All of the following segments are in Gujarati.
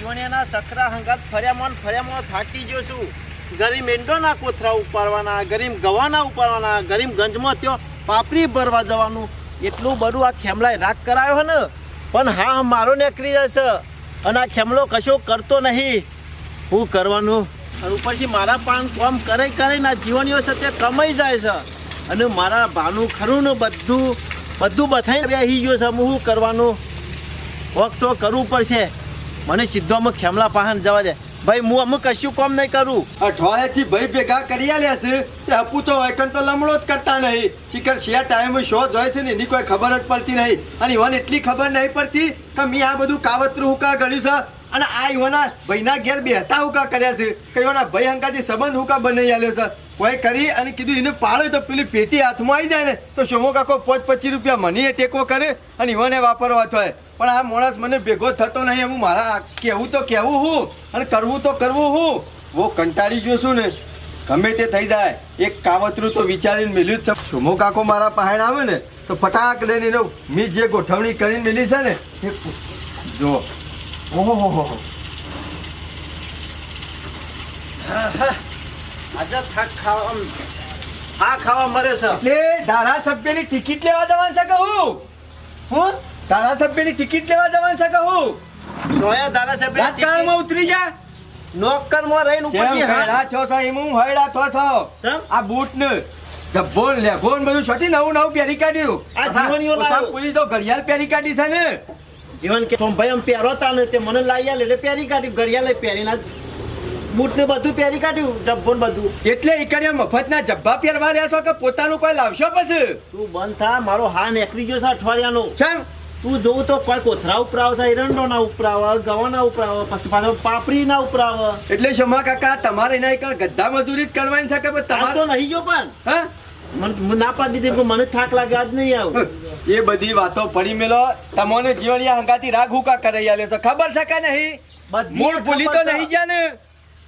જીવણિયાના સકરા હંગાત ફર્યામાં ફર્યામાં થાકી ગયો છું. ગરીબ મેંઢોના કોથરા ઉપાડવાના, ગરીબ ગવાના ઉપાડવાના, ગરીબ ગંજમાં ત્યો પાપડી ભરવા જવાનું. એટલું બધું આ ખેમલાએ રાગ કરાયો હે ને? પણ હા મારો નીકળી છે. અને આ ખેમલો કશો કરતો નહીં. હું કરવાનું? અને ઉપરથી મારા પાન કામ કરે કરે આ જીવનીઓ સત્ય કમાઈ જાય છે. અને મારા ભાનું ખરું ને બધું બધું બથાઈને બેસી ગયો છે. હું શું કરવાનું? વખતો કરવું પડશે. મને સીધો અમે ખેમલા પાહન જવા દે. ભાઈ, હું અમુક કશું કામ નહીં કરું. અઠવાડિયાથી ભાઈ ભેગા કરી આલ્યા છે. તે હપુ તો વૈકણ તો લમણો જ કરતા નહીં. શિખર શિયા ટાઈમે શો જોય છે ને, એની કોઈ ખબર જ પડતી નહીં. અને ઈવન એટલી ખબર નહીં પડતી કે મેં આ બધું કાવતરું હુકા ગળ્યું છે અને આ ઈવના ભાઈના ઘેર બેહતા હુકા કર્યા છે. કે ઈવના ભાઈ હંકાથી સંબંધ હુકા બનાવી આલ્યો છે. કોઈ કરી અને કીધું એને પાડે તો પેલી પેટી હાથમાં આવી જાય ને, તો શોમો કાકો પોચ પચીસ રૂપિયા મને ટેકો કરે અને ઈવને વાપરવા થાય. પણ આ માણસ મને ભેગો થતો નહીં, હું મારા કહેવું તો કહેવું હું અને કરવું તો કરવું હું. બહુ કંટાળી ગયો છું ને. ગમે તે થઈ જાય. એક કાવતરું તો વિચારીને મેલ્યું જ છે. શોમો કાકો મારા પાસે આવે ને, તો ફટાક લઈને એનો મી જે ગોઠવણી કરીને મેલી છે ને, એ જો. ઓહો હો હો. આજે થાક ખાવા આ ખાવા મરે છે. એટલે ધારાસભ્યની ટિકિટ લેવા જવાનું છે કહું હું? ધારાસભ્યની ટિકિટ લેવા જવાનું છે કહું સોયા ધારાસભ્ય રાજકારણમાં ઉતરી જા નોકરમાં રહીને ઉપરથી હા છો છો? એમ હું હૈડા થો છો? આ બૂટ ને જબ્બો ને ને બધું છોટી નવું નવું પહેરી કાઢ્યું. આ જીવનીઓ પૂરી તો ઘડિયાળ પહેરી કાઢી છે ને. જીવન કે ભાઈ આમ પહેરો તા ને તે મને લાઈ આલે એટલે પહેરી કાઢ્યું ઘડિયાળે પહેરીને બૂટ ને બધું પહેરી કાઢ્યું જબ્બો બધું. એટલે ઈકડે મફતના જબ્બા પહેરવા રહ્યા છો કે પોતાનું કોઈ લાવશો પછી? તું બંધ થા મારો હા નીકળી ગયો છે અઠવાડિયાનો. કેમ તું જોવું તો કોઈ કોથરા ઉપરાવ છે એરંડો ના ઉપરાવ ગવાના ઉપરાવ પછી પાછો પાપડી ના ઉપરાવ. એટલે શમા કાકા તમારે એના એક ગદ્દા મજૂરી જ કરવાની છે કે તમારે તો નહીં ગયો પણ. હા? ના પાડી દીધી મને થાક લાગે આજ નહીં આવું. એ બધી વાતો પડી મેલો. તમને જીવણિયા હંગાતી રાગ હુકા કરાઈ આલે તો ખબર છે કે નહીં? બધી મૂળ ભૂલી તો નહીં ગયા ને?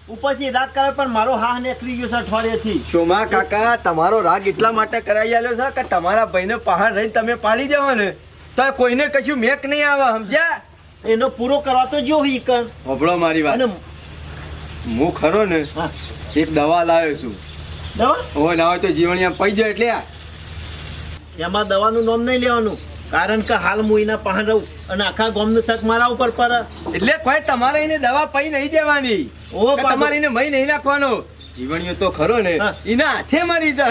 ઉપરથી રાત કરે પણ મારો હા નીકળી ગયો છે અઠવાડિયેથી. શોમા કાકા તમારો રાગ એટલા માટે કરાઈ આલ્યો છે કે તમારા ભાઈને પહાડ રહીને તમે પાડી જાવ ને તો કોઈને કશું મેક નહીં આવે સમજ્યા? એનો પૂરો કરવા તો જો હી કર. હોભળો મારી વાત. હું ખરો ને એક દવા લાવ્યો છું. દવા? હવે ના હોય તો જીવણિયા પઈ જાય એટલે. એમાં દવાનું નામ નહીં લેવાનું. કારણ કે હાલ હું એના પાસે રહું અને આખા ગામનું શક મારા ઉપર પર એટલે કોઈ તમારે એને દવા પઈ નહીં દેવાની. ઓ તમારે એને મહી નહીં નાખવાનો. જીવણીઓ તો ખરો ને. એના હાથે મારી દે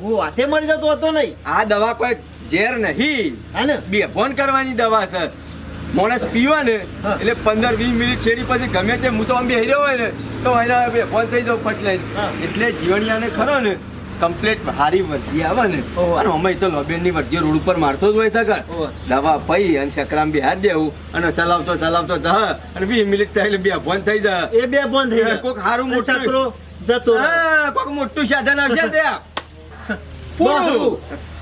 હું હાથે મળી જતો હતો નહીં. આ દવા કોઈ ઝેર નહીં. હા ને? બે ફોન કરવાની દવા છે. માણસ પીવા ને એટલે પંદર વીસ મિનિટ છેડી પછી ગમે તે હું તો આમ બેહી રહ્યો હોય ને તો એના બે ફોન થઈ જાવ હા. એટલે જીવણિયાને ખરો ને કમ્પ્લેટ હારી વર્ધી આવે ને. અને અમે તો લોબેનની વર્ધીઓ રોડ ઉપર મારતો જ હોય સગર દવા પઈ અને સકરામ બિહાર દેવું અને ચલાવતો ચલાવતો જા. અને વીસ મિનિટ થાય બે ફોન થઈ જાય એ બે ફોન થઈ જાય કોક હારું મોટું- જતો. કોક મોટું સાધન આવશે ત્યાં.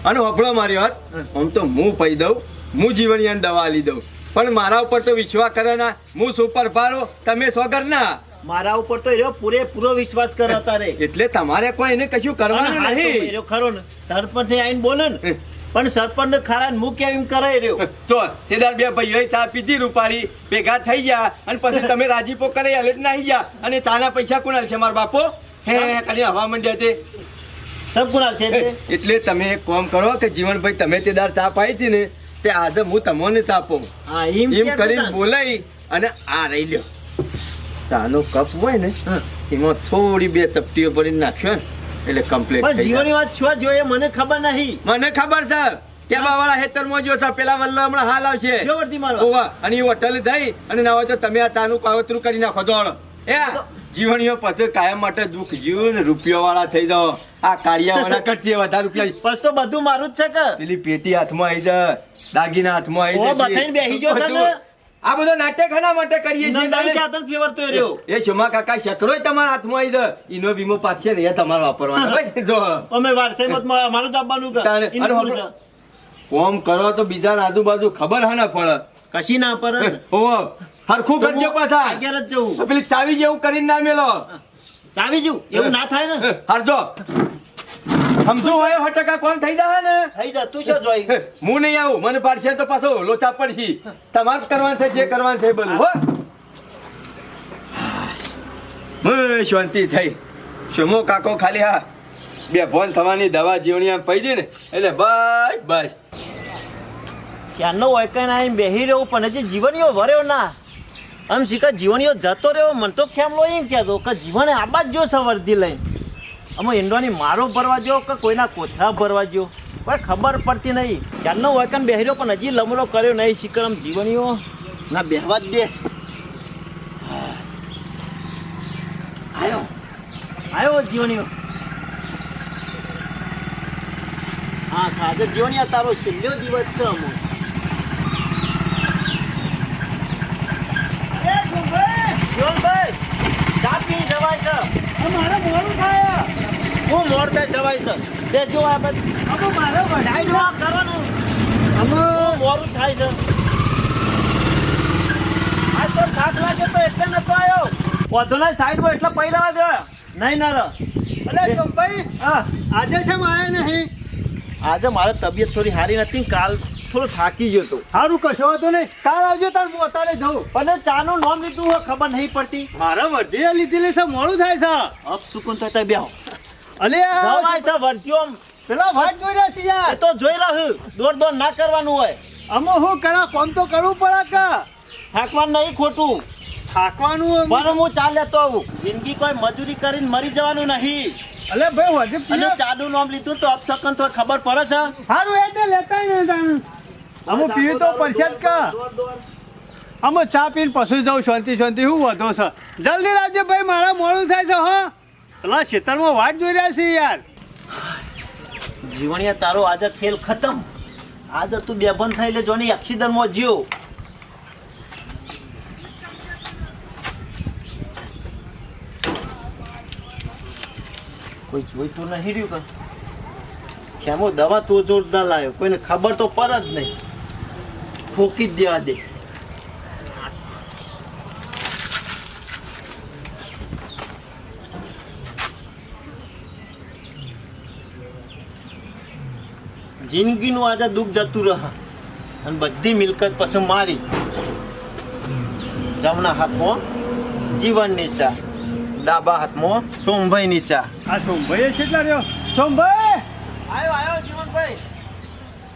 અને વફળો મારી વાત. આમ તો હું પઈ દઉં હું જીવણિયાને દવા આલી દઉં. પણ મારા ઉપર તો વિશ્વાસ કરે ના. હું સુપર ફારો તમે સોગર ના મારા ઉપર તો એનો પૂરેપૂરો વિશ્વાસ કરો તારે એટલે તમારે કોઈ એને કશું કરવાનું નહીં. ખરો ને. સરપંચ આવીને બોલે ને. પણ સરપંચ ખરા ને હું કેમ રહ્યો. તો તેદાર બે ભાઈ ચા પીધી રૂપાળી ભેગા થઈ ગયા. અને પછી તમે રાજીપો કરી આલે નાહી ગયા. અને ચાના પૈસા કોણ છે મારા બાપો? હે ખાલી હવા મંડ્યા તે. સબ કુણાલ છે એટલે? તમે એક કામ કરો કે જીવનભાઈ તમે તેદાર ચા પાઈ હતી ને તે આજે હું તમને ચાપો હા એમ એમ કરીને બોલાઈ અને આ રહી લ્યો. ચાનો કપ હોય ને એમાં થોડી બે ચપટીઓ ભરીને નાખ્યો ને એટલે કમ્પ્લીટ પણ વાત છો જોઈએ મને ખબર નહીં. મને ખબર છે. કેવા વાળા હેતરમાં જો છે પેલા વલ્લા હમણાં હાલ આવશે. જો વર્તી ઓવા અને એ હોટલ થઈ અને ના હોય તો તમે આ ચાનું કાવતરું કરી નાખો દોડ એ જીવણીઓ પછી કાયમ માટે દુઃખ જીવ ને રૂપિયા વાળા થઈ જાઓ. આ કાળિયા વાળા કરતી વધારે રૂપિયા બસ તો બધું મારું જ છે કે. પેલી પેટી હાથમાં આવી જાય દાગીના હાથમાં આવી જશે. બેસી. આ બધો નાટક હના માટે કરીએ છીએ તમે? સાધન ફેવરતો રહ્યો. એ શોમા કાકા શકરોય તમારા હાથમાં આવી જાય ઇનો વીમો પાકશે ને એ તમારે વાપરવાનો જો. અમે વારસાઈમાં જ અમારો જ આપવાનું કે. કોમ કરો તો બીજા આજુબાજુ ખબર હે ને પડે કશી ના પર ઓ હરખું કરજો પાછા. અગિયાર જ જવું પેલી ચાવી જેવું કરીને ના મેલો. ચાવી જેવું? એવું ના થાય ને? હરજો સમજો હોય સો ટકા કોણ થઈ જાય ને? થઈ જા તું શું જોઈ? હું નહીં આવું મને પાડશે તો પાછો લોચા પડશી. તમારે કરવાનું છે જે કરવાનું છે બધું હો. હું. શાંતિ થઈ. શમો કાકો ખાલી હા? બે ભોન થવાની દવા જીવણી આમ પડી દી ને એટલે બસ બસ. ક્યારનો વૈકણ આવીને બેહી રહ્યો પણ હજી જીવનીઓ ભર્યો ના. આમ શીખા જીવનીઓ જતો રહ્યો મને તો ખ્યાલ એમ કહેતો કે જીવને આબા જ જો સવર્દી લઈને. અમે ઈંડોની મારો ભરવા જો કે કોઈના કોથળા ભરવા જો કોઈ ખબર પડતી નહીં. ક્યારનો વૈકણ બહેર્યો પણ હજી લમરો કર્યો નહીં, શિકરમ જીવનીઓ ના, બેહવા જ દે. આવ્યો આવ્યો જીવનીઓ હા, ખાધે જીવનીયા તારો છેલ્લો દિવસ છે અમો જીવનભાઈ ચા પી જવાય છે મારે મોડું થાય મોડ જવાય છે. તે જો આ બધું અમે મારે સાઈડમાં કરવાનું. અમે. થાય છે. આજ તો થાક લાગે તો એટલે નતો આવ્યો વધુ ના સાઈડમાં એટલે પહેલા દે. નહીં ના અરે સોમભાઈ આજે છે મારે નહીં? આજે મારે તબિયત થોડી સારી નથી કાલ થોડો થાકી ગયો હતો. સારું કશો હતો નહીં. કાલ આવજો તાર હું અત્યારે જઉં. પણ ચાનું નામ લીધું ખબર નહીં પડતી. મારે વર્ધી લીધેલી છે મોડું થાય છે. અપ સુકુન થાય ત્યાં બેહો. અલે ભાઈ જવાય છે વર્તીઓ પેલા વાટ જોઈ રહ્યા છે એ યાર તો જોઈ રહ્યો દોડ દોડ ના કરવાનું હોય. અમો હું કરા કોમ તો કરવું પડે કે? થાકવાનું નહીં ખોટું. થાકવાનું પણ હું ચાલ લેતો આવું. જિંદગી કોઈ મજૂરી કરીને મરી જવાનું નહીં. અલે ભાઈ વર્ધી અને ચાદુ નામ લીધું તો અપસકન તો ખબર પડે છે. સારું એટલે લેતા નહીં તાણ અમે પીવું તો પડશે જ કે. અમે ચા પીને પછી જાઉં શાંતિ શાંતિ શું વધો છે? જલ્દી લાવજો ભાઈ મારા મોડું થાય છે હો. પેલા ખેતરમાં વાટ જોઈ રહ્યા છે યાર. જીવણીયા તારો આજે ખેલ ખતમ. આજે તું બેભાન થઈ એટલે જોની એક્સિડન્ટમાં જીવ. કોઈ જોઈ તો નહીં રહ્યું કે? ખેમો દવા તો જોરદાર લાવ્યો કોઈને ખબર તો પર જ નહીં. ફૂકી જ દેવા દે. જિંદગીનું આજે દુઃખ જતું રહે. અને બધી મિલકત પછી મારી. જમણા હાથમાં જીવનની ચા. ડાબા હાથમાં સોમભાઈની ચા. આ સોમભાઈ કેટલા રહ્યો? સોમભાઈ! આવ્યો આવ્યો જીવનભાઈ.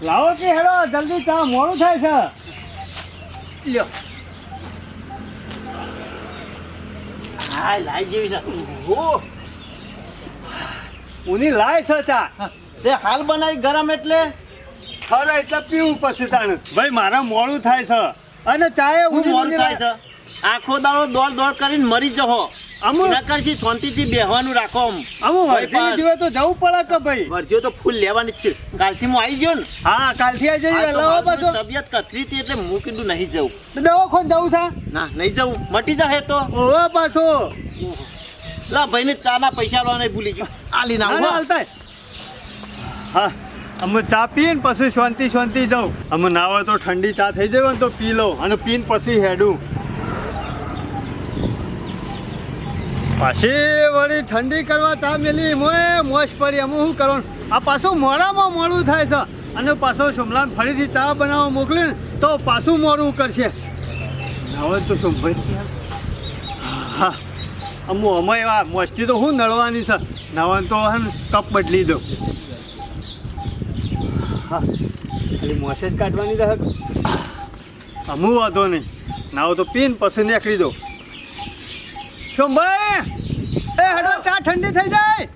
લાવો કે હેડો જલ્દી ચા મોડું થાય છે. લ્યો. હા લાઈ જેવી છે. ઓ ઉની લાય છે ચા. તે હાલ બનાવી ગરમ એટલે? ખરે એટલે પીવું પછી તાણ. ભાઈ મારા મોડું થાય છે. અને ચાએ હું મોડું થાય છે? આખો દાડો દોડ દોડ કરીને મરી જહો. અમુ- એના કરશી શાંતિથી બેહવાનું રાખો આમ. અમુ ભાઈ વર્ધીની તો જવું પડે કે ભાઈ? વર્ધ્યો તો ફૂલ લેવાની જ છે. કાલથી હું આવી ગયો ને હા કાલથી આવી જઈએ લાવો પાછો. તબિયત કથરી હતી એટલે હું કીધું નહીં જવું. દવાખાને જવું છે? ના નહીં જવું. મટી જાય તો. ઓહો પાછો. લા ભાઈને ચાના પૈસા લેવાના ભૂલી ગયો. આલી ના હાલતાય. હા. અમે ચા પીને પછી શાંતિ શાંતિ જાઉં. અમે નાવા તો ઠંડી ચા થઈ જાય ને તો પી લઉં અને પીને પછી હેડું. પાછી વળી ઠંડી કરવા ચા મેલી. મોય મોશ પડી. અમે શું કરવાનું? આ પાછું મોડામાં મોડું થાય છે. અને પાછો સોમલાન ફરીથી ચા બનાવવા મોકલે ને તો પાછું મોડું કરશે. ના તો સોમભાઈ હા. અમુ અમે એવા મસ્તી તો શું નડવાની છે. નાવા તો કપ બદલી દો હા ખાલી મોસે જ કાઢવાની રહે અમુ વાંધો નહીં. નાવ તો પીન પછી નીકળી દો સોમભાઈ! એ હડો ચા ઠંડી થઈ જાય.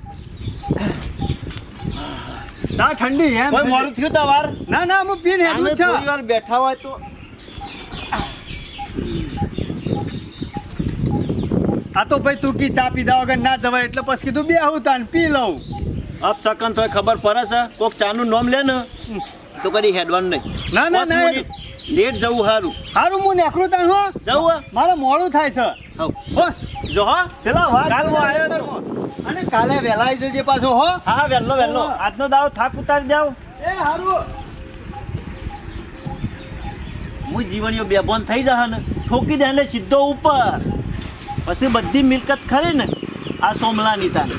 ચા ઠંડી એમ કોઈ મોડું થયું તવાર ના ના હું પીને હેડું થોડી છે. વાર બેઠા હોય તો. આ તો ભાઈ તું કી ચા પીધા વગર ના જવાય એટલે પછી કીધું બે આવું તાન પી લઉં. અપ સકન તો ખબર પડે છે? કોક ચાનું નામ લે ને તો કદી હેડવાનું નહીં. ના, ના, ના. લેટ જવું સારું સારું હું નેકળું તાન હો. જવું? મારે મોડું થાય છે. હો. જો હો. પેલા વાર કાલ હું આવ્યો. અને કાલે વહેલા આવી જજે પાછો હો. હા હા વહેલો. વહેલો આજનો દાવ થાક ઉતારી જાવ. એ સારું હું જીવણીઓ બેબોન થઈ જશે ને ઠોકી દે ને સીધો ઉપર. પછી બધી મિલકત ખરી ને આ સોમલાની તાને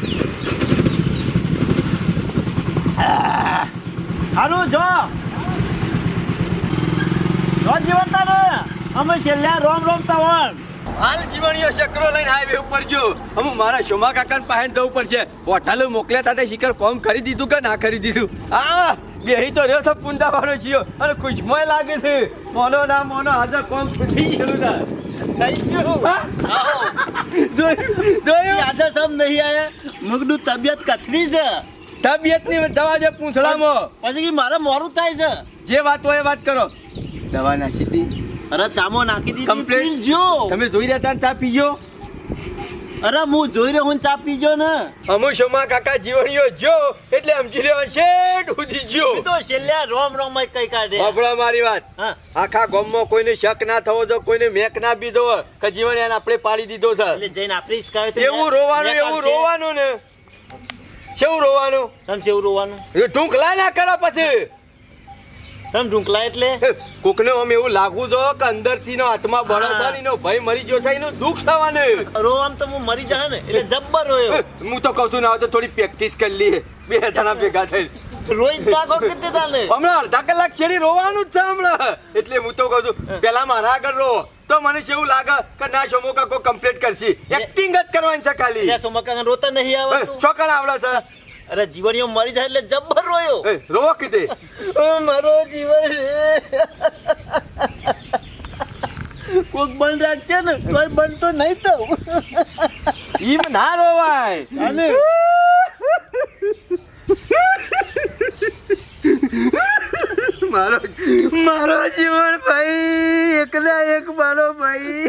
હારું જો. જીવન તાને અમે છેલ્લા રોમ રોમ તવણ હાલ જીવણીઓ ચક્રો લઈને હાઈવે ઉપર જો. અમે મારા શોમા કાકાને પાસે જવું પડશે. હોટલ મોકલ્યા તા તે શિખર કોમ કરી દીધું કે ના કરી દીધું? હા બેહી તો રહ્યો છે પૂંદા વાળો છીએ અને ખુશમય લાગે છે. મોનો ના મોનો આજે કોમ છૂટી ગયેલું હા? જોયું જોયું. આજે સમ નહીં આયા? મગનું તબિયત કથની છે. તબિયતની દવા જે પૂંછડામાં. પછી મારે મોરું થાય છે. જે વાત હોય એ વાત કરો. દવા નાખી દી. અરે ચામો નાખી દીધી Complete. જો તમે જોઈ રહ્યા હતા ચા પીજો અરે હું જોઈ રહ્યો હું ચા પીજો ને. અમુ શોમા કાકા જીવણીઓ જો એટલે સમજી લેવા શેઠ ઉધી જો તો છેલ્લે રોમ રોમમાં કઈ કાઢે. સાંભળો મારી વાત. આખા ગામમાં કોઈને શક ના થવો જો કોઈને મેક ના હોય કે જીવન એને આપણે પાડી દીધો છે. એટલે જઈને આપણે એવું રોવાનું એવું રોવાનું ને. કેવું રોવાનું? સમ છે રોવાનું? એ ઢૂંકલા ના કરો પછી. સમ ઢુંકલા એટલે? કોકને આમ એવું લાગવું જો કે અંદરથી નો આત્મા બળે છે એનો ભય મરી ગયો છે એનું દુઃખ થવાને. રો આમ તો હું મરી જા ને એટલે જબ્બર રોયો. હું તો કહું છું ના તો થોડી પ્રેક્ટિસ કરી લઈએ. બે જણા ભેગા થઈ રોઈ તાકો કીધે તાને? હમણાં અડધા કલાક છેડી રોવાનું જ છે હમણાં. એટલે હું તો કહું છું પેલા મારા આગળ રો. તો મને એવું લાગે કે ના શોમો કો કમ્પ્લીટ કરશી. એક્ટિંગ જ કરવાની છે ખાલી. એટલે રોતા નહીં આવે આવતું ચોકણ આવડે છે. અરે જીવણીઓ મરી જાય એટલે જબ્બર રોયો. રોવો કીધે મારો જીવન. કોક બંધ રાખશે ને કોઈ બંધ તો નહીં તો. ઈમ ના રોવાય. અને મારો મારો જીવન ભાઈ એકલા એક મારો ભાઈ.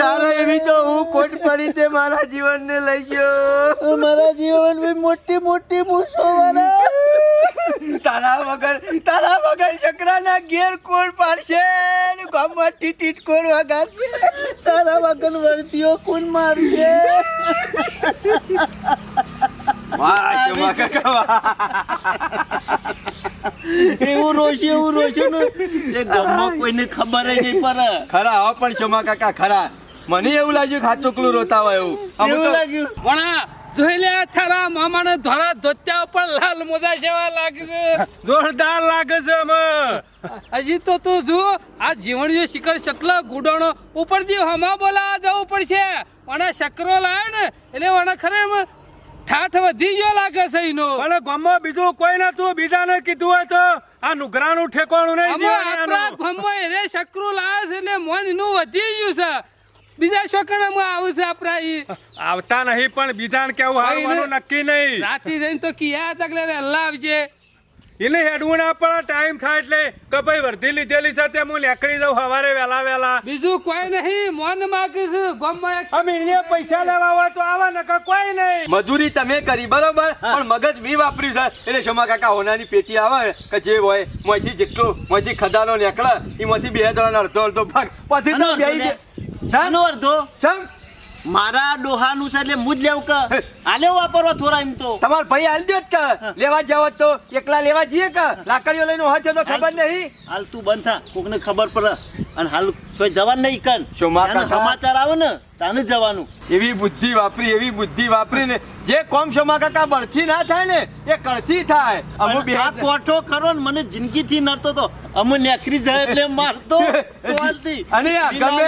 તારા એવી તો હું કોટ પડી તે મારા જીવનને લઈ ગયો. મારા જીવન બી મોટી મોટી મૂછો વાળા તારા વગર તારા વગર શકરાના ઘેર કોણ પાડશે ને ગામમાં ટીટીટ કોણ વગાડશે? તારા વગર વર્તીઓ કોણ મારશે? કાકા એવું રોશે એવું રોશે ને. એ કોઈને ખબર નહીં પડે. ખરા હો પણ શોમા કાકા ખરા. મને એવું લાગ્યું કે હાચુકલું રોતા હોય એવું. એવું લાગ્યું? પણ જોઈ લે થારા મામાને ધોરા ધોત્યા ઉપર લાલ મોજા જેવા લાગે છે. જોરદાર લાગે છે અમે હજી તો તું જો આ જીવણીઓ શિખર ચટલો ઉપર ઉપરથી હમા બોલાવા જવું પડશે. વણા શકરો લાવે ને એટલે મને ખરે ઠાઠ વધી ગયો લાગે છે એનો. પણ ગામમાં બીજું કોઈ નતું બીજાને કીધું હોય તો આ નુગરાનું ઠેકોણું નહીં અમે આપણા. ગામમાં એરે શકરું લાવે છે એટલે મન એનું વધી ગયું છે. બીજા શોકણામાં આવું છે આપણા ઈ આવતા નહીં પણ બીજાને કેવું હારવાનું નક્કી નહીં. રાતી જઈને તો કિયા તકલે વહેલા આવજે. એટલે હેડવું ના પડે ટાઈમ થાય એટલે કે ભાઈ વર્ધી લીધેલી છે તે હું લેકડી દઉં સવારે વહેલા વહેલા. બીજું કોઈ નહીં મોન માગીશ ગામમાં અમે અહીંયા પૈસા લેવા હોય તો આવા નકર કોઈ નહીં. મજૂરી તમે કરી બરોબર? પણ મગજ મી વાપર્યું છે. એટલે શમા કાકા હોનાની પેટી આવે કે જે હોય મોથી જેટલું મોથી ખદાનો નીકળે એમાંથી બે દોડા અડધો અડધો ભાગ. પછી શાનો અડધો ચમ મારા ડોહાનું છે એટલે મુજ લેવું કે આલે વાપરવા થોડા એમ તો. તમાર ભાઈ હાલ દો કે લેવા જાવ તો. એકલા લેવા જઈએ કે? લાકડીઓ લઈને હોય છે તો ખબર નહીં. હાલ તું બંધ થા. કોકને ખબર પડે. અને હાલ કોઈ જવાનું નહીં કન. સમાચાર આવે ને તાને જવાનું. એવી બુદ્ધિ વાપરી એવી બુદ્ધિ વાપરીને જે કોમ શોમા કાકા બળથી ના થાય ને એ કળથી થાય. અમુ બે કોઠો ખરો ને મને જિંદગી થી નડતો તો. અમુ નેખરી જાય એટલે મારતો સવાલથી અને ગમે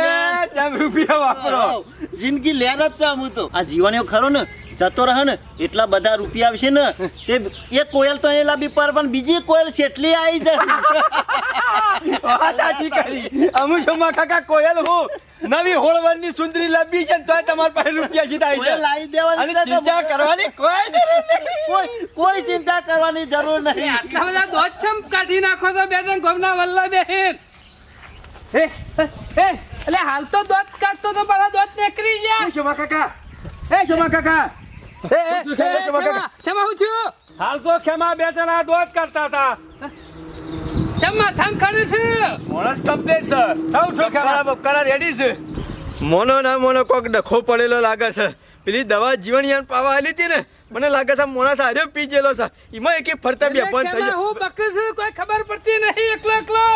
તેમ રૂપિયા વાપરો. જિંદગી લેર જ છે અમુ તો. આ જીવન એવો ખરો ને જતો રહે ને એટલા બધા રૂપિયા આવશે ને તે એક કોયલ તો એને લાંબી પર પણ બીજી કોયલ શેટલી આવી જાય. વાત સાચી કરી. અમુ શોમા કાકા કોયલ હું. નવી હોળવરની સુંદરી લાંબી છે તો તોય તમારા પાસે રૂપિયા સીધા આવી જાય. લાવી દેવાની અને ચિંતા કરવાની કોઈ જરૂર નહીં. કોઈ કોઈ ચિંતા કરવાની જરૂર નહીં. આટલા બધા દોચમ કાઢી નાખો તો બેટન ગોમના ગમના વલ્લા બેહેન. હે? હે એટલે હાલ તો દોત કાઢતો તો મારા દોત નીકળી ગયા. હે શોમા કાકા. હે શોમા કાકા. ખેમા, ખેમા હાલ તો ખેમા બે જણા દોત કરતા હતા. કેમ માથામાં ખડ્યું છે? મોણસ કમ્પ્લેટ છે થવું છું ખેમા રેડી છે. મોનો ના મોનો કોક ડખો પડેલો લાગે છે. પેલી દવા જીવનયાન પાવા આલી હતી ને મને લાગે છે મોના સાર્યો પી ગયેલો છે. એમાં એક ફરતા બે એટલે થઈ હું હું બકસ કોઈ ખબર પડતી નહીં એકલો એકલો.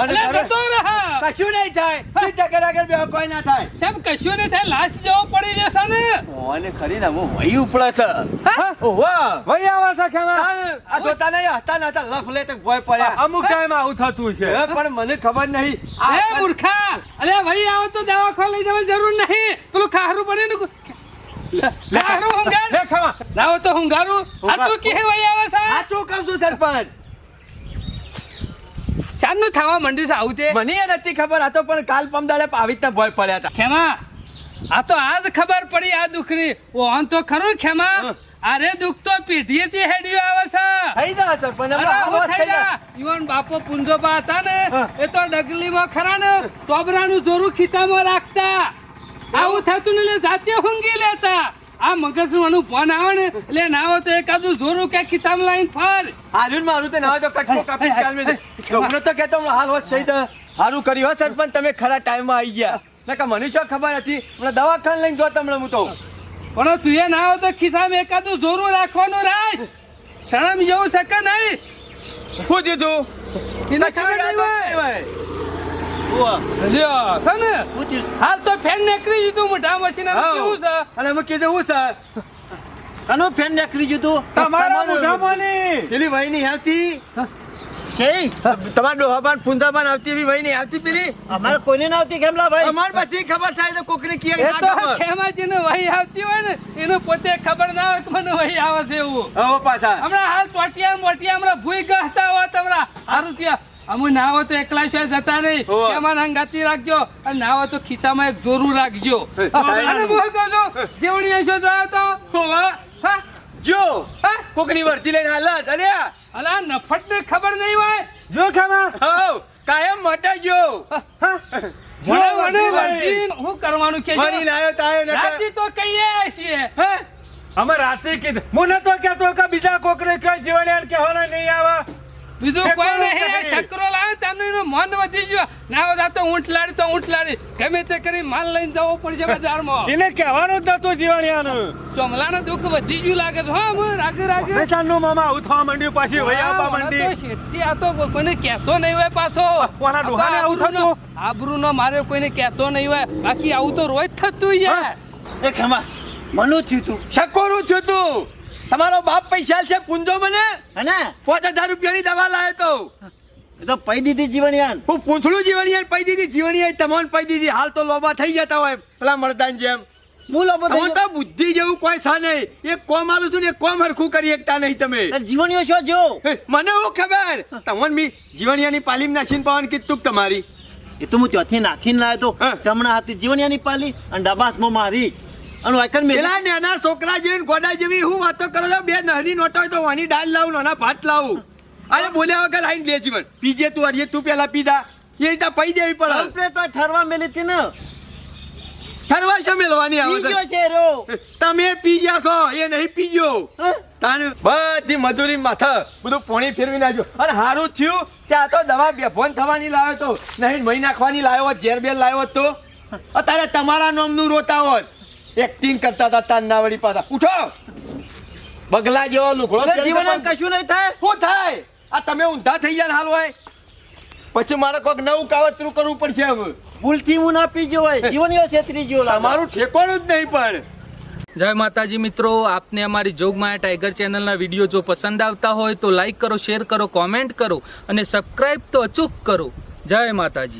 ઓને એટલે જતો રહા. કશું નહીં થાય. ઈ જગર આગળ બે કોઈ ના થાય. સબ કશું નહીં થાય લાશ જેવો પડી રહ્યો છે ને ઓને ખરી ના હું વહી ઉપડા છે. ઓહો વહી આવા છે ખેમા આ જોતા નહીં હતા ના હતા લફ લે તો ભોય પડ્યા. અમુક ટાઈમ આવું થતું છે. પણ મને ખબર નહીં. એ મૂર્ખા. અરે ભાઈ આવો તો દવાખાને લઈ જવાની જરૂર નહીં. પેલું ખારું પડે ને ખારું હુંગાર. લે ખેમા લાવો તો હુંગારું. આ તું કે ભાઈ આવે સા આ તું કહું છું સરપંચ. ચાંદનું થવા માંડ્યું છે આવું તે? મને એ નથી ખબર આ તો પણ કાલ પમદાળે આવી રીતના ભોય પડ્યા હતા. ખેમા આ તો આજ ખબર પડી આ દુખની. ઓહન તો ખરું ખેમા? અરે દુખ તો પેઢીએથી હેડ્યું આવે છે. થઈ જા સરપંચ આવું થઈ જા. યુવાન બાપો પુંજોબા હતા ને એ તો ડગલીમાં ખરા ને તોબરાનું જોરું ખીચામાં રાખતા. આવું થતું ને જાતે હુંગી લેતા. આ મગજનું ફોન આવે ને એટલે ના આવે તો એકાદું જોરું કે ખીચામાં લાઈન ફર. હારું મારું તો નાવો તો કટકો કાપી કાલ મેં હું. તો કહેતો હાલ હોશ થઈ તો હારું કર્યું હો સરપંચ તમે ખરા ટાઈમમાં આવી ગયા. નકર મને શું ખબર હતી? હમણાં દવાખાને લઈને જો તમને હું તો. પણ તું એ ના આવે તો ખિસ્સામાં એકાદું જોરું રાખવાનું રાખ શરમ જેવું શકે નહીં? શું જીધું એને ખબર નહીં હોય. લ્યો, છે ને શું થયું? હાલ તો ફેન નીકળી દીધું મોઢા મચીને કેવું છે? અને અમે કીધું હું સર કનું ફેન નીકળી ગયું તું તમારા મોઢામાંની. પેલી વહી નહીં આવતી? શેય? તમારા ડોહાબાન ફુંદાબાન આવતી એવી વહી નહીં આવતી પેલી? અમારે કોઈને ના આવતી કેમલા ભાઈ? અમાર બધી ખબર થાય તો કોકને એ ના ખબર ખેમાજીને વહી આવતી હોય ને એનું પોતે ખબર ના હોય કે મને વહી આવે છે એવું. હવે પાછા. હમણાં હાલ ટોટિયા મોટિયા હમણાં ભૂઈ ગહતા હોત હમણાં. હારું ત્યાં અમુ ના હોય તો એકલા છે જતા નહીં. કેમાં હંગાતી રાખજો અને ના હોય તો ખિસ્સામાં એક જોરું રાખજો. અને હું કહું છું જેવણી હશો જોયો તો હા. જો કોકની વર્તી લઈને હાલત અરે અલા નફટ ને ખબર નહીં હોય? જો ખામા. હવ કાયમ મટા જો. મને મને વર્તી હું કરવાનું કે મની લાયો તાયો નકર. રાતી તો કહીએ છીએ. હે? અમે રાતે કીધું. મને તો કેતો કે બીજા કોકને કઈ યાર કહેવાના નહીં આવે. બીજું કોઈ નહીં આ. લાવે તમને એનું મન વધી ગયો. ના હોય તો ઊંટ લાડી તો ઊંટ લાડી ગમે તે કરી માલ લઈને જવો પડશે બજારમાં. એને કહેવાનું જ નતું જીવણિયાનું. ચોમલાનું દુઃખ વધી ગયું લાગે છે. હા રાગે રાગે. નિશાનનું મામા આવું થવા માંડ્યું પાછી તો માંડી. શેઠથી આ તો કોઈને કહેતો નહીં હોય પાછો. કોના ડોહાને આવું થતું? આબરૂનો મારે કોઈને કહેતો નહીં હોય. બાકી આવું તો રોજ થતું યાર એ ખેમા મનું થયું તું. શકોરું થયું તું. તમારો બાપ પૈસા છે પૂંજો મને? અને? પાંચ હજાર રૂપિયાની દવા લાયો તો. એ તો પૈ દીધી જીવણિયાન. હું પૂંછડું જીવણિયાન પૈ દીધી જીવણીયાર તમને પૈ દીધી. હાલ તો લોબા થઈ જતા હોય પેલા મરદાન જેમ. હું લોબો હું તો બુદ્ધિ જેવું કોઈ સા નહીં. એક કોમ આલું છું ને એક કોમ હરખું કરી એકતા નહીં તમે. જીવણીઓ શું જો. મને હું ખબર? તમને મી જીવણિયાની પાલીમ નાસીન પાવન કીધું તમારી. એ તો હું ત્યાંથી નાખીને લાવ્યો તો. ચમણા હાથી જીવણિયાની પાલી અને ડબ્બા હાથમાં મારી. અને વાયકર મેલી પેલા નાના છોકરા જેવી ગોડા જેવી હું વાતો કરો છો? બે નાની નોટો તો વાની દાળ લાવું નાના ભાત લાવું. અરે બોલ્યા વગર લાઈન લે જીવન. પીજે તું અરે તું પેલા પીધા. એ રીતે પૈ દેવી પડે. કમ્પ્લેટ હોય ઠરવા મેલી હતી ને. ઠરવા છે મેળવાની આવે છે રો. તમે પી ગયા છો એ નહીં પીજો? તાને બધી મજૂરી માથે બધું પોણી ફેરવી નાખ્યો અને હારું થયું ત્યાં તો દવા બેફોન થવાની લાવ્યો તો. નહીં મહી નાખવાની લાવ્યો ઝેર બેર લાવ્યો તો. અત્યારે તમારા નામનું રોતા હોત. એક્ટિંગ કરતા હતા તાન ના વળી પાછા. ઉઠો! બગલા જેવો લુકડો પણ- કશું નહીં થાય? શું થાય? આ તમે ઊંધા થઈ ગયા હાલ હોય. પછી મારે કોઈક નવું કાવતરું કરવું પડશે હવે. ભૂલથી હું ના પી ગયો હોય એવો છેતરી ગયો. તમારું ઠેકોણું જ નહીં પણ. જય માતાજી મિત્રો આપને અમારી જોગમાયા ટાઈગર ચેનલના વીડિયો જો પસંદ આવતા હોય તો લાઈક કરો શેર કરો કોમેન્ટ કરો અને સબસ્ક્રાઈબ તો અચૂક કરો. જય માતાજી.